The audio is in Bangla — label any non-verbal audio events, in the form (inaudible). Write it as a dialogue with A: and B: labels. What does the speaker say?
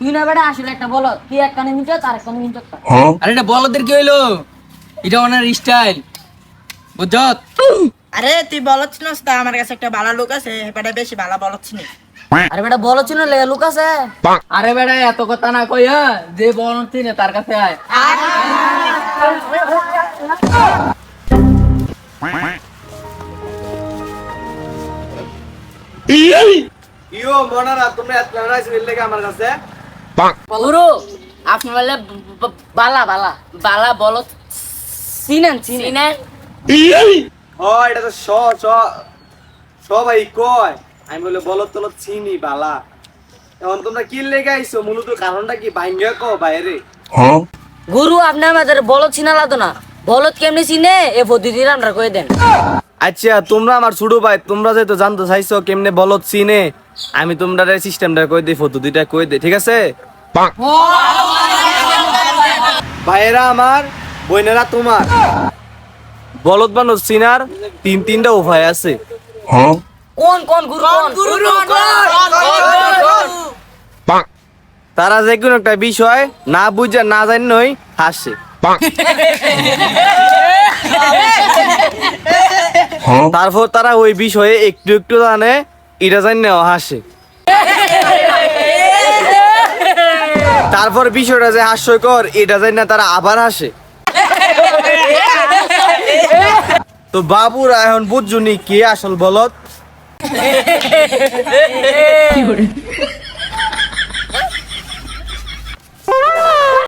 A: তুই না বেটা আসলে একটা বলো তুই এক কানে তার এক কানে মিটার
B: আরে এটা বলদের কি হইল? এটা ওনার স্টাইল বুঝত
C: আরে তুই বলছিস তা? আমার কাছে একটা ভালো লোক আছে হেপাটা বেশি ভালো বলছিস (laughs)
A: আরে বেটা বলো চিনো লেগে আছে।
B: আরে বেটা এত কথা না কইয়া যে বলন চিনে তার কাছে আয়।
D: ইয়ো মনারা তোমরা এত লেগে আমার কাছে।
A: গুরু আপনি বলে বালা বালা বালা বলো চিনেন চিনেন।
D: ও এটা তো স স সবাই কয়। আমি বলে বলত তলত চিনি বালা। এখন তোমরা কি লেগে আইছো? মূলত কারণটা কি বাইঙ্গা কো বাইরে?
A: গুরু আপনি আমাদের বলত চিনা লাগতো না। বলত কেমনি চিনে? এ পদ্ধতি আমরা কয়ে দেন।
D: আচ্ছা তোমরা আমার ছোট ভাই তোমরা যেহেতু জানতে চাইছো কেমনে বলত চিনে আমি তোমরা সিস্টেমটা কই দিই পদ্ধতিটা কই দিই ঠিক আছে? ভাইয়েরা আমার বোনেরা তোমার। বলদ বানর চিনার তিন তিনটা উপায় আছে।
A: কোন কোন গুরু
D: তারা যে কোনো একটা বিষয় না বুঝে না জানই হাসে। তারপর তারা ওই বিষয়ে একটু একটু জানে এটা জানে হাসে। তারপর বিষয়টা যে হাস্যকর এটা যাই না তারা আবার হাসে। তো বাবুরা এখন বুঝুনি কে আসল বলত (laughs)